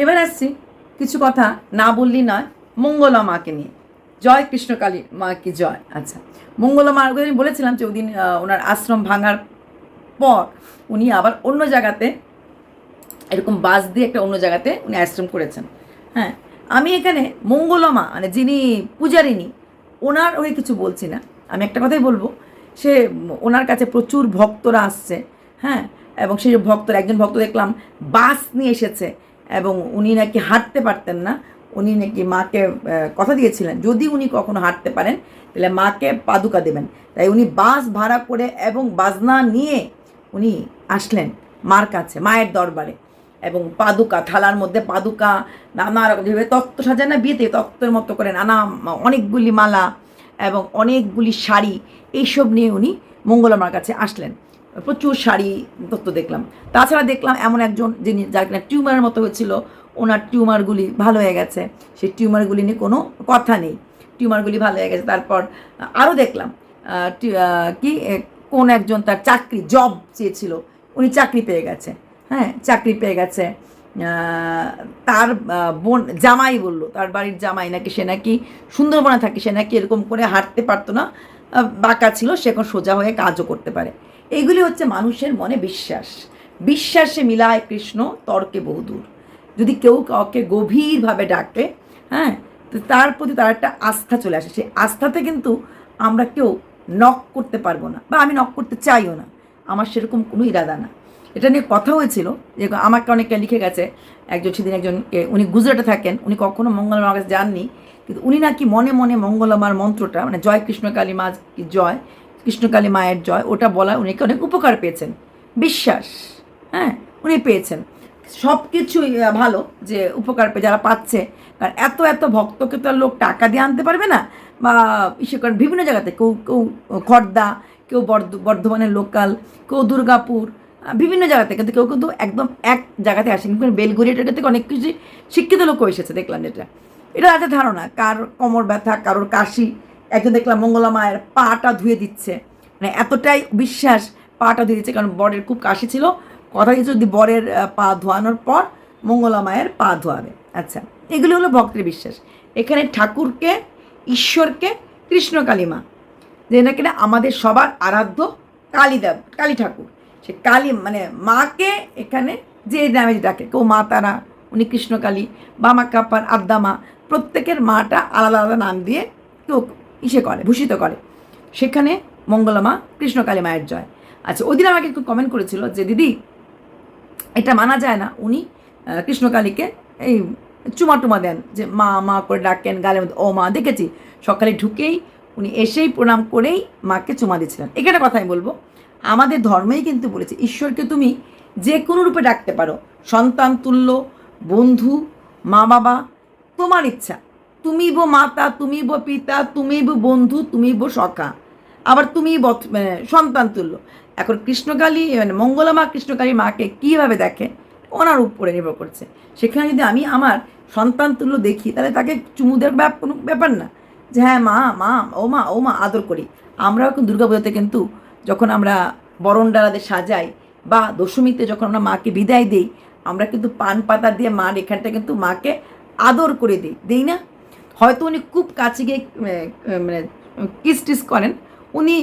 এবার আসছি কিছু কথা না বললি নয়, মঙ্গলা মাকে নিয়ে। জয় কৃষ্ণকালী মা কি জয়? আচ্ছা মঙ্গলা কথা আমি বলেছিলাম যে ওদিন ওনার আশ্রম ভাঙার পর উনি আবার অন্য জায়গাতে এরকম বাস দিয়ে একটা অন্য জায়গাতে উনি আশ্রম করেছেন। হ্যাঁ আমি এখানে মঙ্গলমা মানে যিনি পূজারিনী ওনার হয়ে কিছু বলছি না। আমি একটা কথাই বলব, সে ওনার কাছে প্রচুর ভক্তরা আসছে হ্যাঁ এবং সেই ভক্তরা, একজন ভক্ত দেখলাম বাস নিয়ে এসেছে এবং উনি নাকি হাঁটতে পারতেন না। উনি নাকি মাকে কথা দিয়েছিলেন, যদি উনি কখনো হাঁটতে পারেন, তাহলে মাকে পাদুকা দেবেন। তাই উনি বাস ভাড়া করে এবং বাজনা নিয়ে উনি আসলেন মার কাছে, মায়ের দরবারে। এবং পাদুকা, থালার মধ্যে পাদুকা, নানা রকম, যেভাবে তত্ত্ব সাজায় না বিয়েতে তত্ত্বের মতো করে নানা অনেকগুলি মালা এবং অনেকগুলি শাড়ি, এইসব নিয়ে উনি মঙ্গলমার কাছে আসলেন। প্রচুর শাড়ি তত্ত্ব দেখলাম। তাছাড়া দেখলাম এমন একজন যিনি, যার কিনা টিউমারের মতো হয়েছিল, ওনার টিউমারগুলি ভালো হয়ে গেছে। সেই টিউমারগুলি নিয়ে কোনো কথা নেই। টিউমারগুলি ভালো হয়ে গেছে। তারপর আরও দেখলাম কি কোন একজন তার চাকরি, জব চেয়েছিল, উনি চাকরি পেয়ে গেছে। হ্যাঁ চাকরি পেয়ে গেছে। তার বোন, জামাই বলল, তার বাড়ির জামাই নাকি, সে নাকি সুন্দরবনে থাকে, সে নাকি এরকম করে হাঁটতে পারতো না। বাঁকা ছিল, সে এখন সোজা হয়ে কাজও করতে পারে। এইগুলি হচ্ছে মানুষের মনে বিশ্বাস। বিশ্বাসে মিলায় কৃষ্ণ, তর্কে বহুদূর যদি কেউ কাউকে গভীরভাবে ডাকে হ্যাঁ তো তার প্রতি তার একটা আস্থা চলে আসে। সেই আস্থাতে কিন্তু আমরা কেউ নক করতে পারব না বা আমি নক করতে চাইও না। আমার সেরকম কোনো ইরাদা না। এটা নিয়ে কথা হয়েছিল যে আমাকে অনেকে লিখে গেছে, একজন সেদিন একজন উনি গুজরাটে থাকেন, উনি কখনো মঙ্গলমার কাছে যাননি, কিন্তু উনি নাকি মনে মনে মঙ্গলমার মন্ত্রটা মানে জয় কৃষ্ণকালী মা জয় কৃষ্ণকালী মায়ের জয়, ওটা বলা উনি অনেক উপকার পেয়েছেন। বিশ্বাস হ্যাঁ উনি পেয়েছেন। সব কিছুই ভালো যে উপকার পেয়ে যারা পাচ্ছে। কারণ এত এত ভক্তকে তো আর লোক টাকা দিয়ে আনতে পারবে না। বা ইসে করেন বিভিন্ন জায়গাতে, কেউ কেউ খর্দা, কেউ বর্ধ, বর্ধমানের লোকাল, কেউ দুর্গাপুর বিভিন্ন জায়গাতে। কিন্তু কেউ কিন্তু একদম এক জায়গাতে আসেনি। কিন্তু বেলগুড়িয়া থেকে অনেক কিছু শিক্ষিত লোকও এসেছে, দেখলাম যেটা। এটা আছে ধারণা, কার কোমর ব্যথা, কারোর কাশি একজন দেখলাম মঙ্গলা মায়ের পাটা ধুয়ে দিচ্ছে। মানে এতটাই বিশ্বাস পাটা ধুয়ে দিচ্ছে, কারণ বরের খুব কাশি ছিল। কথা কিছু যদি বরের পা ধোয়ানোর পর মঙ্গলা মায়ের পা ধোয়াবে। আচ্ছা এগুলো হলো ভক্তের বিশ্বাস। এখানে ঠাকুরকে, ঈশ্বরকে কৃষ্ণকালী মা যে না আমাদের সবার আরাধ্য কালীদেব, কালী ঠাকুর। সে কালী মানে মাকে এখানে যে নামে ডাকে, কেউ মা তারা, উনি কৃষ্ণকালী বা মা কাপ্পার আদ্যা মা প্রত্যেকের মাটা আলাদা আলাদা নাম দিয়ে কেউ ইসে করে, ভূষিত করে। সেখানে মঙ্গলা মা কৃষ্ণকালী মায়ের জয়। আচ্ছা ওই দিন আমাকে একটু কমেন্ট করেছিল যে, দিদি, এটা মানা যায় না। উনি কৃষ্ণকালীকে এই চুমা টুমা দেন যে, মা মা করে ডাকেন গালের মধ্যে, ও মা, দেখেছি? সকালে ঢুকেই উনি এসেই প্রণাম করেই মাকে চুমা দিয়েছিলেন। এখানে কথা আমি বলব, আমাদের ধর্মেই কিন্তু বলেছে, ঈশ্বরকে তুমি যে কোনো রূপে ডাকতে পারো। সন্তান, তুল্য, বন্ধু মা বাবা তোমার ইচ্ছা। তুমি বো মাতা, তুমি বো পিতা, তুমি বো বন্ধু, তুমি বো সখা। আবার তুমি মানে সন্তান তুল্য। এখন কৃষ্ণকালী মানে মঙ্গলা মা, কৃষ্ণকালী মাকে কীভাবে দেখে? ওনার উপরে নির্ভর করছে। সেখানে যদি আমি আমার সন্তান তুল্য দেখি, তাহলে তাকে চুমু দেওয়ার কোনো ব্যাপার না। যে হ্যাঁ মা মা, ও মা ও মা, আদর করি। আমরাও কিন্তু দুর্গাপুজোতে কিন্তু যখন আমরা বরণ ডালাদের সাজাই বা দশমীতে যখন আমরা মাকে বিদায় দিই, আমরা কিন্তু পান পাতা দিয়ে মার এখানটা কিন্তু মাকে আদর করে দিই। দিই না? হয়তো উনি খুব কাছে গিয়ে মানে কিস টিস করেন। উনি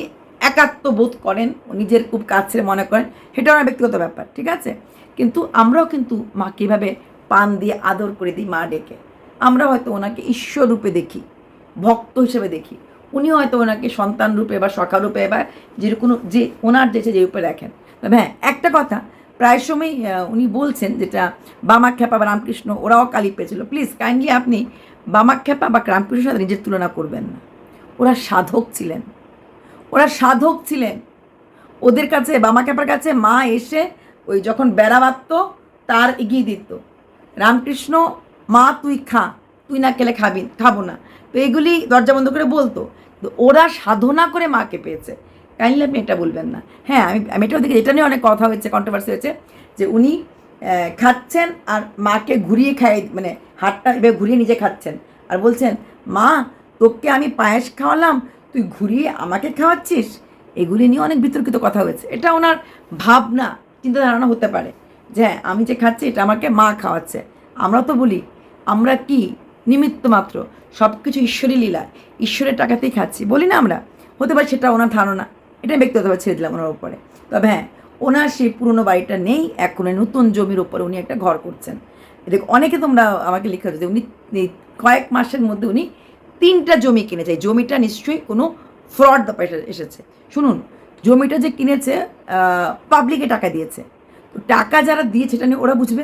একাত্ম বোধ করেন, নিজের খুব কাছের মনে করেন। সেটা ওনার ব্যক্তিগত ব্যাপার, ঠিক আছে? কিন্তু আমরাও কিন্তু মা কীভাবে পান দিয়ে আদর করে দিই মা ডেকে। আমরা হয়তো ওনাকে ঈশ্বর রূপে দেখি, ভক্ত হিসেবে দেখি। উনি হয়তো ওনাকে সন্তান রূপে বা সখা রূপে বা যে কোনো যে ওনার দেশে যে রূপে দেখেন। তবে হ্যাঁ একটা কথা, প্রায় সময় উনি বলছেন যেটা খ্যাপা বা রামকৃষ্ণ ওরাও কালি পেয়েছিল। প্লিজ, কাইন্ডলি আপনি বামাক খ্যাপা বা রামকৃষ্ণের সাথে নিজের তুলনা করবেন না। ওরা সাধক ছিলেন। ওরা সাধক ছিলেন। ওদের কাছে বামা খ্যাপার কাছে মা এসে ওই যখন বেড়া বাঁধত, তার এগিয়ে দিত। রামকৃষ্ণ, মা, তুই খা, তুই না খেলে খাবি, খাব না। তো এগুলি দরজা বন্ধ করে বলতো। ওরা সাধনা করে মাকে পেয়েছে। কাইন্ডলি আপনি এটা বলবেন না। হ্যাঁ আমি আমি এটাও দেখি, এটা নিয়ে অনেক কথা হয়েছে কন্ট্রোভার্সি হয়েছে, যে উনি খাচ্ছেন আর মাকে ঘুরিয়ে খাই মানে হাতটা এভাবে ঘুরিয়ে নিজে খাচ্ছেন। আর বলছেন, মা, তোকে আমি পায়েস খাওয়ালাম, তুই ঘুরিয়ে আমাকে খাওয়াচ্ছিস? এগুলি নিয়ে অনেক বিতর্কিত কথা হয়েছে। এটা ওনার ভাবনা চিন্তা ধারণা হতে পারে যে হ্যাঁ আমি যে খাচ্ছি, এটা আমাকে মা খাওয়াচ্ছে। আমরা তো বলি, আমরা কি? নিমিত্ত মাত্র। সব কিছু ঈশ্বরী লীলা। ঈশ্বরের টাকাতেই খাচ্ছি। বলি না আমরা। হতে পারে সেটা ওনার ধারণা। এটা ব্যক্তিগতভাবে ছেড়ে দিলাম ওনার উপরে। তবে হ্যাঁ ওনার সেই পুরনো বাড়িটা নেই, এখন নতুন জমির উপরে উনি একটা ঘর করছেন। দেখো, অনেকে তোমরা আমাকে লিখে যে উনি কয়েক মাসের মধ্যে উনি তিনটা জমি কিনেছে। এই জমিটা নিশ্চয়ই কোনো ফ্রড ব্যাপার এসেছে। শুনুন, জমিটা যে কিনেছে পাবলিকে টাকা দিয়েছে। তো টাকা যারা দিয়েছে এটা নিয়ে ওরা বুঝবে?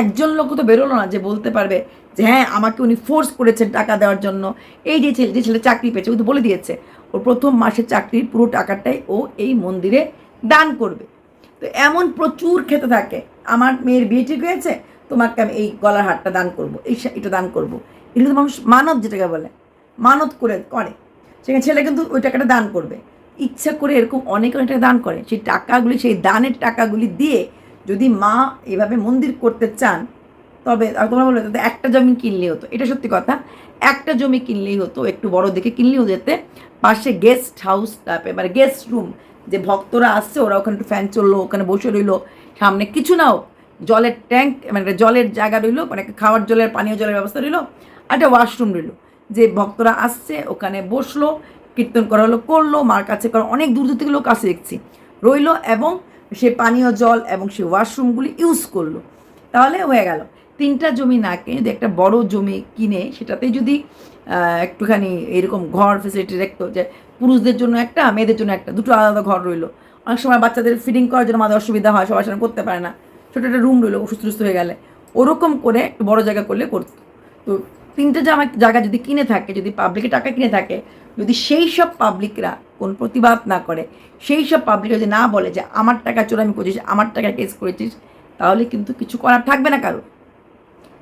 একজন লোক তো বেরোলো না যে বলতে পারবে যে হ্যাঁ আমাকে উনি ফোর্স করেছেন টাকা দেওয়ার জন্য। এই যে ছেলে যে ছেলে চাকরি পেয়েছে, ও তো বলে দিয়েছে। ওর প্রথম মাসের চাকরির পুরো টাকাটাই ও এই মন্দিরে দান করবে। তো এমন প্রচুর খেতে থাকে। আমার মেয়ের বিয়ে ঠিক হয়েছে, তোমাকে আমি এই গলার হারটা দান করব, এই এটা দান করব। এগুলো মানুষ মানত যেটাকে বলে, মানত করে করে। সেখানে ছেলে কিন্তু ওই টাকাটা দান করবে। ইচ্ছা করে এরকম অনেক অনেক টাকা দান করে। সেই টাকাগুলি, সেই দানের টাকাগুলি দিয়ে যদি মা এভাবে মন্দির করতে চান, তবে তোমরা বলবে তাতে একটা জমি কিনলেই হতো। এটা সত্যি কথা। একটা জমি কিনলেই হতো, একটু বড় দেখে কিনলেও যেতে। পাশে গেস্ট হাউস তারপরে মানে গেস্ট রুম যে ভক্তরা আসছে, ওরা ওখানে একটু ফ্যান চলল, ওখানে বসে রইল। সামনে কিছু নাও, জলের ট্যাঙ্ক মানে জলের জায়গা রইল মানে খাওয়ার জলের, পানীয় জলের ব্যবস্থা রইল, আর একটা ওয়াশরুম রইল। যে ভক্তরা আসছে, ওখানে বসল, কীর্তন করা হলো, করল, মার কাছে করা, অনেক দূর দূর থেকে লোক আসে দেখছি। রইল এবং সে পানীয় জল এবং সে ওয়াশরুমগুলি ইউজ করল। তাহলে হয়ে গেল। তিনটা জমি না কিনে যদি একটা বড় জমি কিনে সেটাতে যদি একটুখানি এরকম ঘর ফেসিলিটি রাখতো যে পুরুষদের জন্য একটা, মেয়েদের জন্য একটা, দুটো আলাদা ঘর রইল। অনেক সময় বাচ্চাদের ফিডিং করার জন্য আমাদের অসুবিধা হয় সবার সঙ্গে করতে পারে না। ছোটো একটা রুম রইল, অসুস্থ সুস্থ হয়ে গেলে। ওরকম করে একটু বড় জায়গা করলে করতো। তো তিনটে জামা জায়গা যদি কিনে থাকে, যদি পাবলিকে টাকা কিনে থাকে, যদি সেই সব পাবলিকরা কোন প্রতিবাদ না করে, সেই সব পাবলিক যদি না বলে যে, আমার টাকা চোর আমি করেছিস আমার টাকা কেস করেছিস, তাহলে কিন্তু কিছু করার থাকবে না কারও।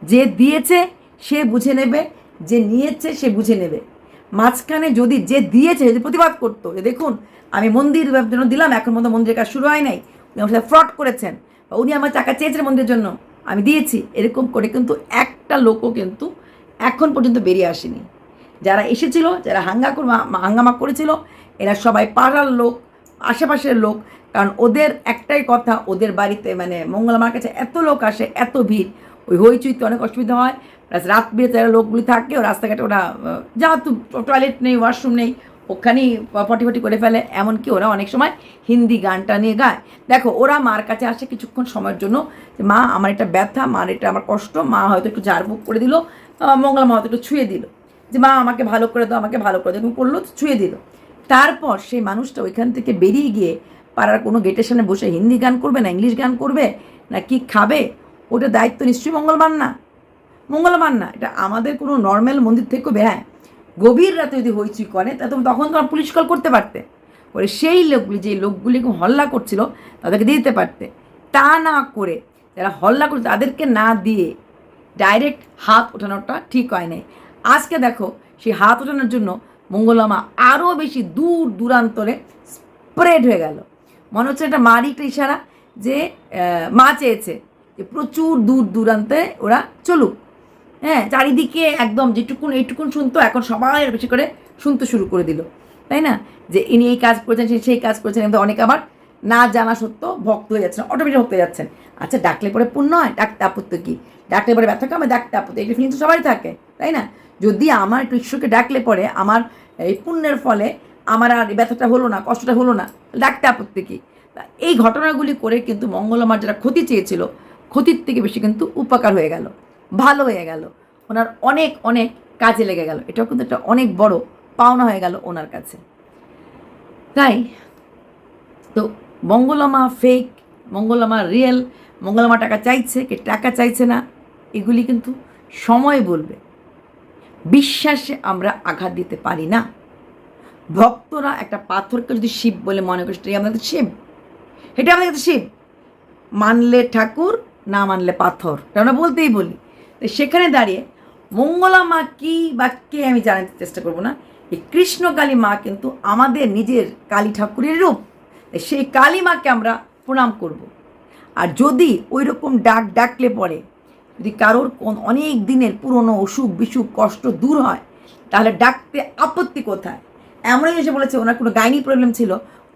যে দিয়েছে, সে বুঝে নেবে, যে নিয়েছে, সে বুঝে নেবে। মাঝখানে যদি যে দিয়েছে, যদি প্রতিবাদ করতো, যে দেখুন, আমি মন্দির জন্য দিলাম, এখন মতো মন্দিরের কাজ শুরু হয় নাই, উনি আমার সাথে ফ্রড করেছেন, বা উনি আমার টাকা চেয়েছেন মন্দিরের জন্য, আমি দিয়েছি, এরকম করে কিন্তু একটা লোকও কিন্তু এখন পর্যন্ত বেরিয়ে আসেনি। যারা এসেছিল, যারা হাঙ্গা হাঙ্গামা করেছিল, এরা সবাই পাড়ার লোক, আশেপাশের লোক, কারণ ওদের একটাই কথা, ওদের বাড়িতে মানে মঙ্গলমার কাছে এত লোক আসে, এত ভিড় ওই হইচইতে অনেক অসুবিধা হয়। প্লাস রাত বিরেতে লোকগুলি থাকে, ও রাস্তাঘাটে ওরা যেহেতু টয়লেট নেই ওয়াশরুম নেই, ওখানেই ফটি করে ফেলে। এমনকি ওরা অনেক সময় হিন্দি গানটা নিয়ে গায়। দেখো, ওরা মার কাছে আসে কিছুক্ষণ সময়ের জন্য যে, মা, আমার এটা ব্যথা মার এটা আমার কষ্ট, মা হয়তো একটু ঝাড়ফুঁক করে দিল মঙ্গলা মা হয়তো একটু ছুঁয়ে দিল। যে, মা, আমাকে ভালো করে দাও, আমাকে ভালো করে দাও করল ছুঁয়ে দিল। তারপর সেই মানুষটা ওইখান থেকে বেরিয়ে গিয়ে পাড়ার কোনো গেটের সামনে বসে হিন্দি গান করবে না, ইংলিশ গান করবে না কি খাবে? ওটা দায়িত্ব নিশ্চয়ই মঙ্গলবার না। মঙ্গলবার না, এটা আমাদের কোনো নর্মাল মন্দির থেকেও বে- হ্যাঁ। গভীর রাতে যদি হইচই করে তা তো তখন তোমার পুলিশ কল করতে পারতে। করে সেই লোকগুলি, যে লোকগুলি হল্লা করছিল, তাদেরকে দিয়ে দিতে পারতে। তা না করে যারা হল্লা করছে, তাদেরকে না দিয়ে ডাইরেক্ট হাত ওঠানোটা ঠিক হয় নাই। আজকে দেখো, সেই হাত ওঠানোর জন্য মঙ্গলামা আরও বেশি দূর দূরান্তরে স্প্রেড হয়ে গেল। মনে হচ্ছে একটা মারই একটা ইশারা যে মা চেয়েছে। যে প্রচুর দূর দূরান্তে ওরা চলুক। হ্যাঁ চারিদিকে একদম যেটুকুন এইটুকুন শুনতো, এখন সবাই বেশি করে শুনতে শুরু করে দিল। তাই না? যে ইনি এই কাজ করেছেন, সে সেই কাজ করেছেন, কিন্তু অনেকে আবার না জানা সত্ত্বেও ভক্ত হয়ে যাচ্ছেন, অটোমেটিক ভক্ত হয়ে যাচ্ছেন। আচ্ছা ডাকলে পরে পুণ্য হয়, ডাকতে আপত্তি কি? ডাকলে পরে ব্যথা কামে, ডাকতে আপত্তি, এই ফিলিং তো সবাই থাকে, তাই না? যদি আমার একটু ঈশ্বরকে ডাকলে পরে আমার এই পুণ্যের ফলে আমার আর ব্যথাটা হলো না, কষ্টটা হলো না ডাকতে আপত্তি কি? এই ঘটনাগুলি করে কিন্তু মঙ্গলমার যারা ক্ষতি চেয়েছিল ক্ষতির থেকে বেশি কিন্তু উপকার হয়ে গেল, ভালো হয়ে গেল। ওনার অনেক অনেক কাজে লেগে গেল। এটাও কিন্তু একটা অনেক বড় পাওনা হয়ে গেল ওনার কাছে। তাই, তো মঙ্গলমা ফেক মঙ্গলমা রিয়েল মঙ্গলমা টাকা চাইছে, কে টাকা চাইছে না, এগুলি কিন্তু সময় বলবে। বিশ্বাসে আমরা আঘাত দিতে পারি না। ভক্তরা একটা পাথরকে যদি শিব বলে মনে করে, সেটাই আমাদের শিব। এটা আমাদের শিব। মানলে ঠাকুর না মানলে পাথর। আমরা বলতেই বলি। তো সেখানে দাঁড়িয়ে মঙ্গলা মা কী বা কে আমি জানাতে চেষ্টা করব না, এই কৃষ্ণকালী মা কিন্তু আমাদের নিজের কালী ঠাকুরের রূপ। সেই কালী মাকে আমরা প্রণাম করব। আর যদি ওই রকম ডাক ডাকলে পরে, যদি কারোর কোন অনেক দিনের পুরনো অসুখ, বিসুখ, কষ্ট দূর হয়, তাহলে ডাকতে আপত্তি কোথায়? এমনই এসে বলেছে, ওনার কোনো গাইনি প্রবলেম ছিল।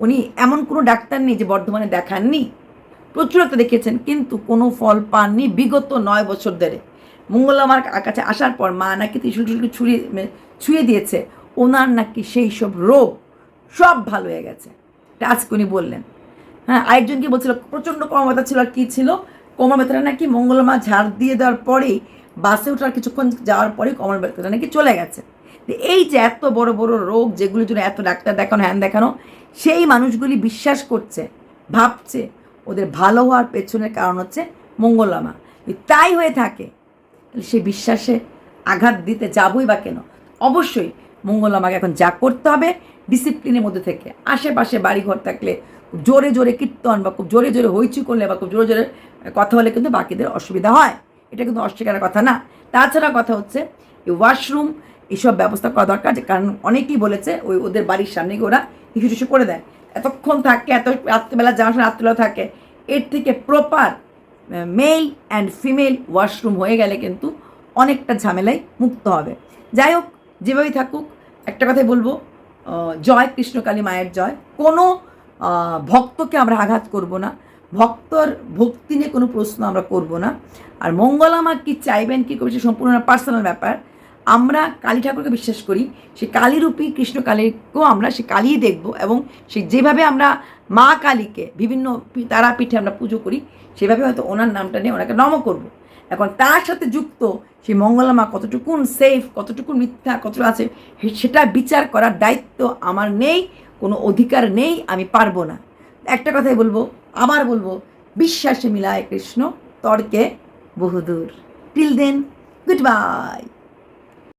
উনি এমন কোনো ডাক্তার নেই যে বর্ধমানে দেখাননি। প্রচুর একটা দেখিয়েছেন, কিন্তু কোনো ফল পাননি বিগত নয় বছর ধরে। মঙ্গলমার কাছে আসার পর মা নাকি ত্রিশুল টিশুল ছুঁড়িয়ে মানে ছুঁয়ে দিয়েছে। ওনার নাকি সেই সব রোগ সব ভালো হয়ে গেছে। আজকে উনি বললেন। হ্যাঁ আরেকজন কি বলছিল, প্রচণ্ড কোমর ব্যথা ছিল আর কী ছিল? কোমর ব্যথাটা নাকি মঙ্গলমা ঝাড় দিয়ে দেওয়ার পরেই, বাসে ওঠার কিছুক্ষণ যাওয়ার পরেই কোমর ব্যথাটা নাকি চলে গেছে। এই যে এত বড় বড় রোগ যেগুলির জন্য এত ডাক্তার দেখানো, হ্যান দেখানো, সেই মানুষগুলি বিশ্বাস করছে, ভাবছে ওদের ভালো হওয়ার পেছনের কারণ হচ্ছে মঙ্গলামা। তাই হয়ে থাকে, তাহলে সেই বিশ্বাসে আঘাত দিতে যাবই বা কেন? অবশ্যই মঙ্গলামাকে এখন যা করতে হবে ডিসিপ্লিনের মধ্যে থেকে। আশেপাশে বাড়িঘর থাকলে জোরে জোরে কীর্তন বা খুব জোরে জোরে হইচু করলে বা খুব জোরে জোরে কথা হলে কিন্তু বাকিদের অসুবিধা হয়। এটা কিন্তু অস্বীকারের কথা না। তাছাড়া কথা হচ্ছে, এই ওয়াশরুম এইসব ব্যবস্থা করা দরকার কারণ অনেকেই বলেছে ওই ওদের বাড়ির সামনে গিয়ে ওরা কিছু কিছু করে দেয়। এতক্ষণ থাকে, এত রাত্রিবেলা যাওয়ার সময় রাত্রিবেলা থাকে এর থেকে proper male and female washroom হয়ে গেলে কিন্তু অনেকটা ঝামেলায় মুক্ত হবে। যাই হোক, যেভাবেই থাকুক, একটা কথাই বলব জয় কৃষ্ণকালী মায়ের জয়। কোনো ভক্তকে আমরা আঘাত করব না। ভক্তর ভক্তি নিয়ে কোনো প্রশ্ন আমরা করব না। আর মঙ্গলামা কি চাইবেন, কী করবে সে সম্পূর্ণ পার্সোনাল ব্যাপার। আমরা কালী ঠাকুরকে বিশ্বাস করি, সে কালীরূপী কৃষ্ণ কালীকেও আমরা, সে কালীই দেখব এবং সে যেভাবে আমরা মা কালীকে বিভিন্ন তারাপীঠে আমরা পুজো করি, সেভাবে হয়তো ওনার নামটা নিয়ে ওনাকে নম করব। এখন তার সাথে যুক্ত সেই মঙ্গলামা কতটুকুন সেফ কতটুকুন মিথ্যা, কতটুকু আছে সেটা বিচার করার দায়িত্ব আমার নেই, কোনো অধিকার নেই, আমি পারব না। একটা কথাই বলব, আবার বলব, বিশ্বাসে মিলায় কৃষ্ণ, তর্কে বহুদূর। Till then good bye